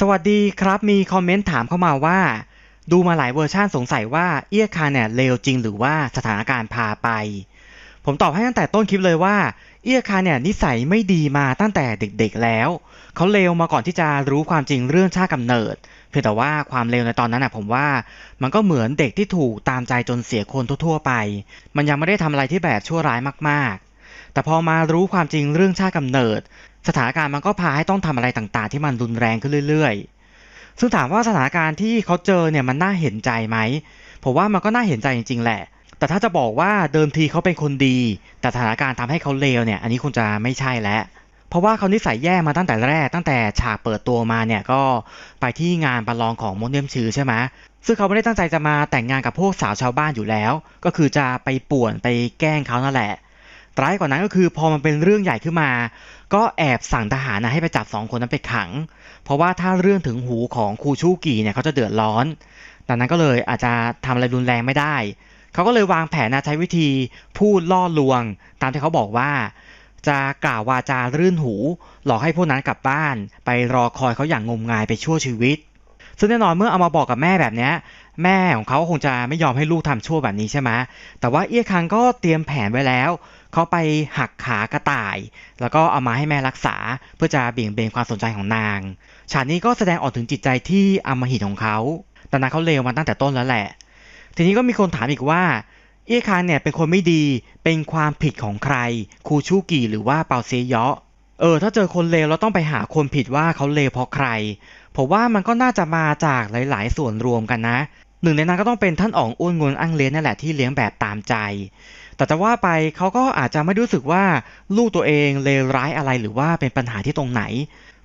สวัสดีครับมีคอมเมนต์ถามเข้ามาว่า ดูมาหลายเวอร์ชันสงสัยว่าเอี้ยคาเนี่ยเลวจริงหรือว่าสถานการณ์พาไป ผมตอบให้ตั้งแต่ต้นคลิปเลยว่าเอี้ยคาเนี่ยนิสัยไม่ดีมาตั้งแต่เด็กๆแล้ว เขาเลวมาก่อนที่จะรู้ความจริงเรื่องชาติกำเนิด เพียงแต่ว่าความเลวในตอนนั้นนะผมว่า มันก็เหมือนเด็กที่ถูกตามใจจนเสียคนทั่วๆไป มันยังไม่ได้ทำอะไรที่แบบชั่วร้ายมากๆ แต่พอมารู้ความจริงเรื่องชาติกำเนิด สถานการณ์มันก็พาให้ต้องทำอะไรต่างๆ ที่มันรุนแรงขึ้นเรื่อย ๆ ซึ่งถามว่าสถานการณ์ที่เขาเจอเนี่ยมันน่าเห็นใจไหมผมว่ามันก็น่าเห็นใจจริง ๆ แหละ แต่ถ้าจะบอกว่าเดิมทีเขาเป็นคนดี แต่สถานการณ์ทำให้เขาเลวเนี่ย อันนี้คงจะไม่ใช่แล้วเพราะว่าเขานิสัยแย่มาตั้งแต่แรกตั้งแต่ฉากเปิดตัวมาเนี่ยก็ไปที่งานประลองของมดเนียมชือใช่ไหมซึ่งเขาไม่ได้ตั้งใจจะมาแต่งงานกับพวกสาวชาวบ้านอยู่แล้ว ก็คือจะไปป่วนไปแกล้งเขานั่นแหละ ร้ายกว่านั้นก็คือพอมันเป็นเรื่องใหญ่ขึ้นมา ก็แอบสั่งทหารนะให้ไปจับสองคนนั้นไปขัง เพราะว่าถ้าเรื่องถึงหูของครูชูกีเนี่ยเขาจะเดือดร้อน ดังนั้นก็เลยอาจจะทำอะไรรุนแรงไม่ได้ เขาก็เลยวางแผนนะใช้วิธีพูดล่อลวง ตามที่เขาบอกว่า จะกล่าววาจารื่นหู หลอกให้พวกนั้นกลับบ้าน ไปรอคอยเขาอย่างงมงายไปชั่วชีวิต ซึ่งแน่นอนเมื่อเอามาบอกกับแม่แบบนี้แม่ของเขาคงจะไม่ยอมให้ลูกทำชั่วแบบนี้ใช่ไหมแต่ว่าเอี้ยคังก็เตรียมแผนไว้แล้ว เขาไปหักขากระต่าย แล้วก็เอามาให้แม่รักษาเพื่อจะเบี่ยงเบนความสนใจของนาง ฉากนี้ก็แสดงออกถึงจิตใจที่อำมหิตของเขาแต่นั้นเขาเลวมาตั้งแต่ต้นแล้วแหละ ทีนี้ก็มีคนถามอีกว่า เอี้ยคานเนี่ยเป็นคนไม่ดี เป็นความผิดของใคร ครูชูกีหรือว่าเปาเซยาะเออ ถ้าเจอคนเลวเราต้องไปหาคนผิดว่าเขาเลวเพราะใคร ผมว่ามันก็น่าจะมาจากหลาย ๆ ส่วนรวมกันนะ หนึ่งในนั้นก็ต้องเป็นท่านอ๋องอ้วนงวนอั้งเลี้ยงนั่นแหละที่เลี้ยงแบบตามใจ แต่จะว่าไปเขาก็อาจจะไม่รู้สึกว่าลูกตัวเองเลวร้ายอะไรหรือว่าเป็นปัญหาที่ตรงไหน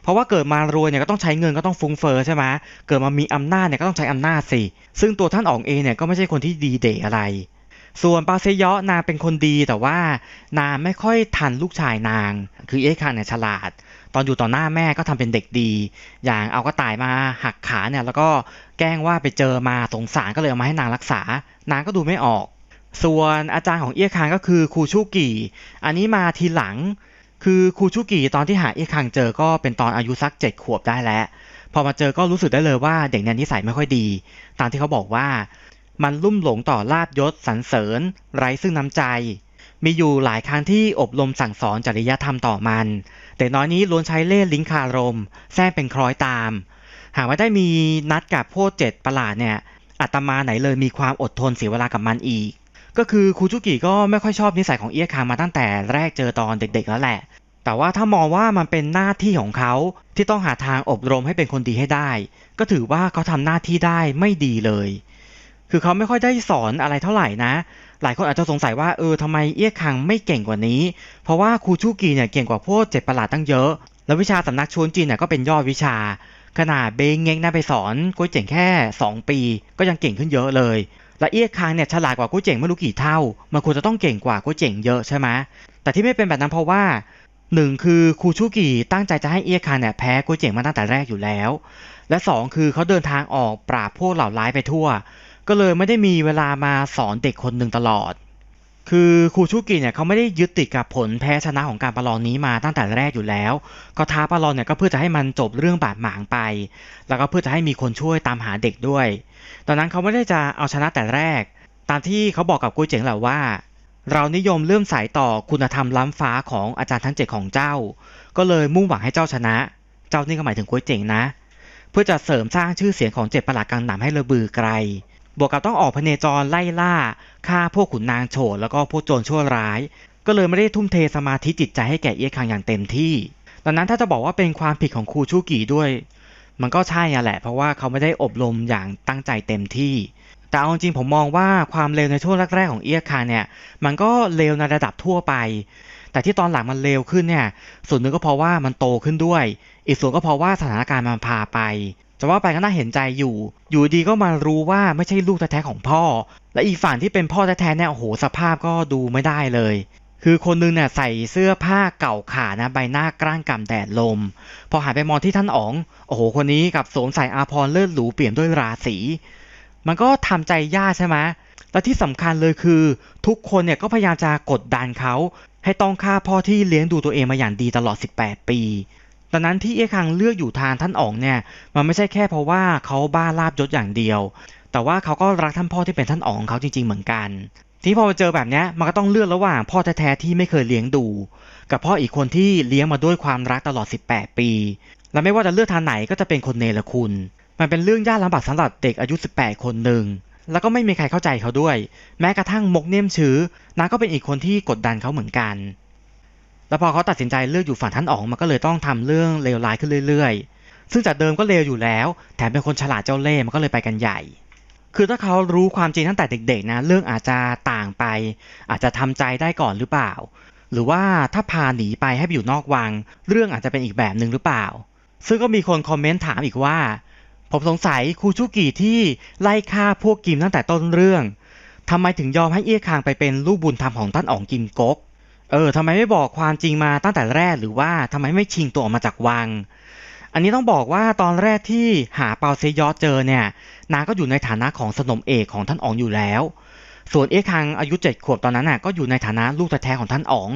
เพราะว่าเกิดมารวยเนี่ยก็ต้องใช้เงินก็ต้องฟุ้งเฟอ้อใช่ไหมเกิดมามีอำนาจเนี่ยก็ต้องใช้อำนาจสิ ซึ่งตัวท่านอ๋องเองเนี่ยก็ไม่ใช่คนที่ดีเดะอะไร ส่วนปาเซยาะนางเป็นคนดีแต่ว่านางไม่ค่อยทันลูกชายนาง คือเอคันเนี่ยฉลาด ตอนอยู่ต่อหน้าแม่ก็ทำเป็นเด็กดี อย่างเอากระต่ายมาหักขาเนี่ยแล้วก็แกล้งว่าไปเจอมาสงสารก็เลยเอามาให้นางรักษา นางก็ดูไม่ออก ส่วนอาจารย์ของเอี้ยคางก็คือครูชูกี่ อันนี้มาทีหลัง คือครูชูกี่ตอนที่หาเอี้ยคางเจอก็เป็นตอนอายุสักเจ็ดขวบได้แล้ว พอมาเจอก็รู้สึกได้เลยว่าเด็กเนี่ยนิสัยไม่ค่อยดี ตามที่เขาบอกว่า มันลุ่มหลงต่อลาบยศสรรเสริญ ไร้ซึ่งน้ำใจมีอยู่หลายครั้งที่อบรมสั่งสอนจริยธรรมต่อมัน แต่น้อยนี้ล้วนใช้เล่ห์ลิ้นคารมแทรกเป็นคล้อยตาม หากว่าได้มีนัดกับพวกเจ็ดประหลาดเนี่ยอาตมาไหนเลยมีความอดทนเสียเวลากับมันอีก ก็คือครูจุกิก็ไม่ค่อยชอบนิสัยของเอี้ยคางมาตั้งแต่แรกเจอตอนเด็กๆแล้วแหละ แต่ว่าถ้ามองว่ามันเป็นหน้าที่ของเขาที่ต้องหาทางอบรมให้เป็นคนดีให้ได้ ก็ถือว่าเขาทำหน้าที่ได้ไม่ดีเลย คือเขาไม่ค่อยได้สอนอะไรเท่าไหร่นะ หลายคนอาจจะสงสัยว่าเออทำไมเอี้ยคังไม่เก่งกว่านี้ เพราะว่าครูชูกีเนี่ยเก่งกว่าพวกเจ็ดประหลาดตั้งเยอะ แล้ววิชาสำนักชวนจีนเนี่ยก็เป็นยอดวิชา ขนาดเบงเงงน่าไปสอนกุ้ยเจ๋งแค่ 2 ปี ก็ยังเก่งขึ้นเยอะเลย และเอี้ยคังเนี่ยฉลาดกว่ากุ้ยเจ๋งไม่รู้กี่เท่า มันควรจะต้องเก่งกว่ากุ้ยเจ๋งเยอะใช่ไหมแต่ที่ไม่เป็นแบบนั้นเพราะว่าหนึ่งคือครูชูกีตั้งใจจะให้เอี้ยคังเนี่ยแพ้กุ้ยเจ๋งมาตั้งแต่แรกอยู่แล้ว และสองคือเขาเดินทางออกปราบพวกเหล่าร้ายไปทั่ว ก็เลยไม่ได้มีเวลามาสอนเด็กคนหนึ่งตลอด คือครูชูกิเนี่ยเขาไม่ได้ยึดติดกับผลแพ้ชนะของการประลองนี้มาตั้งแต่แรกอยู่แล้ว ก็ท้าประลองเนี่ยก็เพื่อจะให้มันจบเรื่องบาดหมางไป แล้วก็เพื่อจะให้มีคนช่วยตามหาเด็กด้วย ตอนนั้นเขาไม่ได้จะเอาชนะแต่แรก ตามที่เขาบอกกับกุ้ยเจ๋งแหละว่า เรานิยมเลื่อมสายต่อคุณธรรมล้ำฟ้าของอาจารย์ทั้งเจ็ดของเจ้า ก็เลยมุ่งหวังให้เจ้าชนะ เจ้านี่ก็หมายถึงกุ้ยเจ๋งนะ เพื่อจะเสริมสร้างชื่อเสียงของเจ็ดประหลาดกังหนำให้ระบือไกล บวกกับต้องออกพเนจรไล่ล่าฆ่าพวกขุนนางโฉดแล้วก็พวกโจรชั่วร้าย ก็เลยไม่ได้ทุ่มเทสมาธิจิตใจให้แก่เอี้ยคังอย่างเต็มที่ ดังนั้นถ้าจะบอกว่าเป็นความผิดของครูชูกีด้วย มันก็ใช่อะแหละ เพราะว่าเขาไม่ได้อบรมอย่างตั้งใจเต็มที่ แต่เอาจริงผมมองว่าความเลวในช่วงแรกๆของเอี้ยคังเนี่ย มันก็เลวในระดับทั่วไป แต่ที่ตอนหลังมันเลวขึ้นเนี่ย ส่วนหนึ่งก็เพราะว่ามันโตขึ้นด้วย อีกส่วนก็เพราะว่าสถานการณ์มันพาไป จะว่าไปก็น่าเห็นใจอยู่ อยู่ดีก็มารู้ว่าไม่ใช่ลูกแท้ๆของพ่อ และอีกฝั่งที่เป็นพ่อแท้ๆเนี่ยโอ้โหสภาพก็ดูไม่ได้เลย คือคนนึงเนี่ยใส่เสื้อผ้าเก่าขานะใบหน้ากร้านกำแดดลม พอหันไปมองที่ท่านอ๋อง โอ้โหคนนี้กับสวมใส่อาภรเลิศหรูเปี่ยมด้วยราศี มันก็ทำใจยากใช่ไหมและที่สำคัญเลยคือ ทุกคนเนี่ยก็พยายามจะกดดันเขาให้ต้องฆ่าพ่อที่เลี้ยงดูตัวเองมาอย่างดีตลอด 18 ปี ดังนั้นที่เอี้ยคังเลือกอยู่ทางท่านอ๋องเนี่ยมันไม่ใช่แค่เพราะว่าเขาบ้าลาบยศอย่างเดียว แต่ว่าเขาก็รักท่านพ่อที่เป็นท่านอ๋องของเขาจริง ๆเหมือนกัน ที่พอมาเจอแบบเนี้ยมันก็ต้องเลือกระหว่างพ่อแท้ๆที่ไม่เคยเลี้ยงดู กับพ่ออีกคนที่เลี้ยงมาด้วยความรักตลอด 18 ปี และไม่ว่าจะเลือกทางไหนก็จะเป็นคนเนรคุณ มันเป็นเรื่องยากลำบากสำหรับเด็กอายุ 18 คนหนึ่งแล้วก็ไม่มีใครเข้าใจเขาด้วย แม้กระทั่งมกเนียมชื้อนางก็เป็นอีกคนที่กดดันเขาเหมือนกัน แล้วพอเขาตัดสินใจเลือกอยู่ฝั่งท่านอ๋องมันก็เลยต้องทำเรื่องเลวร้ายขึ้นเรื่อย ๆ ซึ่งจากเดิมก็เลวอยู่แล้ว แถมเป็นคนฉลาดเจ้าเล่ห์มันก็เลยไปกันใหญ่ คือถ้าเขารู้ความจริงตั้งแต่เด็กๆนะเรื่องอาจจะต่างไป อาจจะทำใจได้ก่อนหรือเปล่า หรือว่าถ้าพาหนีไปให้ไปอยู่นอกวัง เรื่องอาจจะเป็นอีกแบบหนึ่งหรือเปล่า ซึ่งก็มีคนคอมเมนต์ถามอีกว่า ผมสงสัยครูชุกิที่ไล่ฆ่าพวกกิมตั้งแต่ต้นเรื่องทำไมถึงยอมให้เอี้ยคางไปเป็นลูกบุญธรรมของท่านอ๋องกิมก๊ก เออทำไมไม่บอกความจริงมาตั้งแต่แรกหรือว่าทำไมไม่ชิงตัวออกมาจากวัง อันนี้ต้องบอกว่าตอนแรกที่หาเปาเซยอเจอเนี่ย นางก็อยู่ในฐานะของสนมเอกของท่านอ๋องอยู่แล้ว ส่วนเอ๊ะคังอายุเจ็ดขวบตอนนั้นน่ะก็อยู่ในฐานะลูกแท้ๆของท่านอ๋อง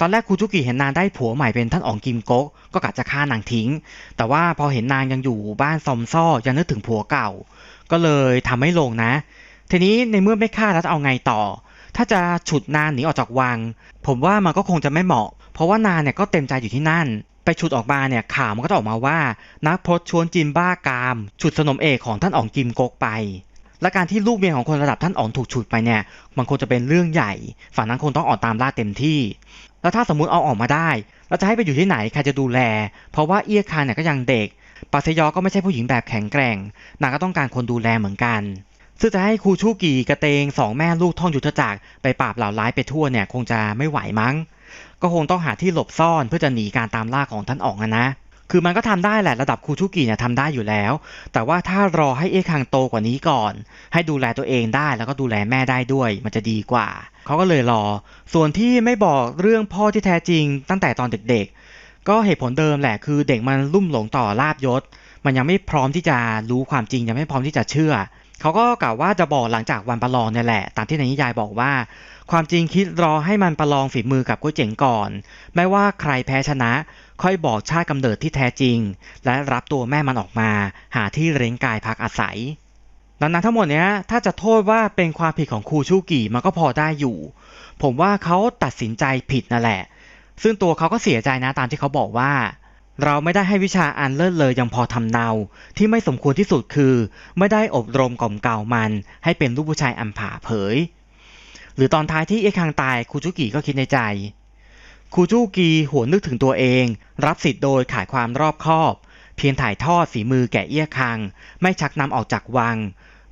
ตอนแรกครูจุกิเห็นนางได้ผัวใหม่เป็นท่านอ๋องกิมก๊กก็กะจะฆ่านางทิ้ง แต่ว่าพอเห็นนางยังอยู่บ้านซอมซ่อยังนึกถึงผัวเก่า ก็เลยทำไม่ลงนะ ทีนี้ในเมื่อไม่ฆ่าแล้วจะเอาไงต่อ ถ้าจะฉุดนางหนีออกจากวัง ผมว่ามันก็คงจะไม่เหมาะ เพราะว่านางเนี่ยก็เต็มใจอยู่ที่นั่น ไปฉุดออกมาเนี่ยข่าวมันก็จะออกมาว่า นักพรตชวนจิมบ้ากาม ฉุดสนมเอกของท่านอ๋องกิมกกไป และการที่ลูกเมียของคนระดับท่านอ๋องถูกฉุดไปเนี่ย มันคงจะเป็นเรื่องใหญ่ ฝั่งนั้นคงต้องออกตามล่าเต็มที่ แล้วถ้าสมมุติเอาออกมาได้แล้วจะให้ไปอยู่ที่ไหนใครจะดูแล เพราะว่าเอียคานเนี่ยก็ยังเด็กปาเซยอก็ไม่ใช่ผู้หญิงแบบแข็งแกร่งนางก็ต้องการคนดูแลเหมือนกัน ซึ่งจะให้ครูชูกีกระเตงสองแม่ลูกท่องยุทธจักรไปปราบเหล่าร้ายไปทั่วเนี่ยคงจะไม่ไหวมั้ง ก็คงต้องหาที่หลบซ่อนเพื่อจะหนีการตามล่าของท่านอ๋องนะ คือมันก็ทำได้แหละระดับครูชูกีเนี่ยทำได้อยู่แล้ว แต่ว่าถ้ารอให้เอ๊คังโตกว่านี้ก่อน ให้ดูแลตัวเองได้แล้วก็ดูแลแม่ได้ด้วย มันจะดีกว่า เขาก็เลยรอ ส่วนที่ไม่บอกเรื่องพ่อที่แท้จริง ตั้งแต่ตอนเด็กๆ ก็เหตุผลเดิมแหละคือเด็กมันลุ่มหลงต่อลาบยศ มันยังไม่พร้อมที่จะรู้ความจริงยังไม่พร้อมที่จะเชื่อ เขาก็กล่าวว่าจะบอกหลังจากวันประลองเนี่ยแหละ ตามที่ในนิยายบอกว่า ความจริงคิดรอให้มันประลองฝีมือกับกุ้ยเจ๋งก่อน ไม่ว่าใครแพ้ชนะ ค่อยบอกชาติกำเนิดที่แท้จริง และรับตัวแม่มันออกมา หาที่เร้งกายพักอาศัย ดังนั้นทั้งหมดเนี้ยถ้าจะโทษว่าเป็นความผิดของครูชูกี่มันก็พอได้อยู่ ผมว่าเขาตัดสินใจผิดนั่นแหละ ซึ่งตัวเขาก็เสียใจนะตามที่เขาบอกว่า เราไม่ได้ให้วิชาอันเลิศเลยยังพอทำเนา ที่ไม่สมควรที่สุดคือ ไม่ได้อบรมกล่อมเกล่ามัน ให้เป็นลูกผู้ชายอันผาเผย หรือตอนท้ายที่เอคังตายครูจุกิก็คิดในใจครูจูกีหัวนนึกถึงตัวเอง รับสิทธิ์โดยขายความรอบคอบ เพียงถ่ายทอดฝีมือแก่เอี้ยคัง ไม่ชักนำออกจากวัง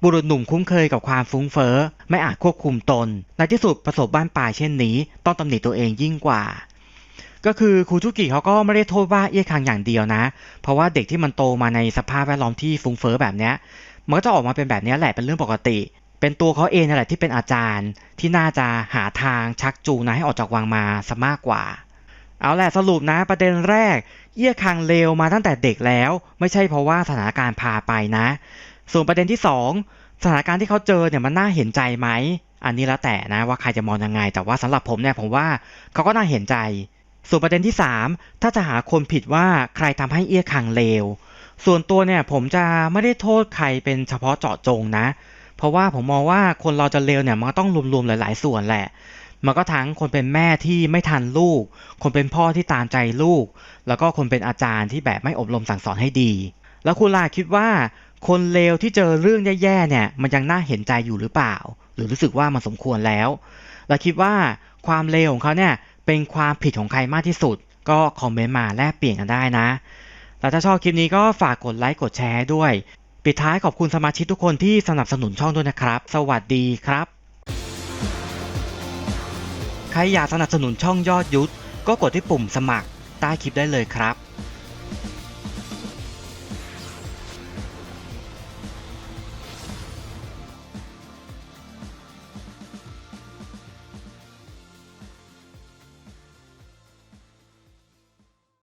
บุรุษหนุ่มคุ้นเคยกับความฟุ้งเฟ้อ ไม่อาจควบคุมตน ในที่สุดประสบบ้านปลายเช่นนี้ ต้องตำหนิตัวเองยิ่งกว่า ก็คือครูจุกิเขาก็ไม่ได้โทษว่าเอี้ยคังอย่างเดียวนะ เพราะว่าเด็กที่มันโตมาในสภาพแวดล้อมที่ฟุ้งเฟ้อแบบเนี้ยมันก็จะออกมาเป็นแบบนี้แหละเป็นเรื่องปกติ เป็นตัวเขาเองนั่นแหละที่เป็นอาจารย์ ที่น่าจะหาทางชักจูงนะให้ออกจากวังมาซะมากกว่า เอาแหละสรุปนะประเด็นแรก เอี้ยคังเลวมาตั้งแต่เด็กแล้ว ไม่ใช่เพราะว่าสถานการณ์พาไปนะ ส่วนประเด็นที่สองสถานการณ์ที่เขาเจอเนี่ยมันน่าเห็นใจไหมอันนี้แล้วแต่นะว่าใครจะมองยังไง แต่ว่าสำหรับผมเนี่ยผมว่าเขาก็น่าเห็นใจ ส่วนประเด็นที่สามถ้าจะหาคนผิดว่าใครทำให้เอี้ยคังเลว ส่วนตัวเนี่ยผมจะไม่ได้โทษใครเป็นเฉพาะเจาะจงนะ เพราะว่าผมมองว่าคนเราจะเลวเนี่ยมันต้องรวมๆหลาย ๆ ส่วนแหละมันก็ทั้งคนเป็นแม่ที่ไม่ทันลูก คนเป็นพ่อที่ตามใจลูก แล้วก็คนเป็นอาจารย์ที่แบบไม่อบรมสั่งสอนให้ดี แล้วคุณล่ะคิดว่า คนเลวที่เจอเรื่องแย่ๆเนี่ย มันยังน่าเห็นใจอยู่หรือเปล่า หรือรู้สึกว่ามันสมควรแล้ว และคิดว่าความเลวของเขาเนี่ย เป็นความผิดของใครมากที่สุด ก็คอมเมนต์มาแลกเปลี่ยนกันได้นะ แล้วถ้าชอบคลิปนี้ก็ฝากกดไลค์กดแชร์ด้วย ปิดท้ายขอบคุณสมาชิกทุกคนที่สนับสนุนช่องด้วยนะครับ สวัสดีครับ ใครอยากสนับสนุนช่องยอดยุทธก็กดที่ปุ่มสมัครใต้คลิปได้เลยครับ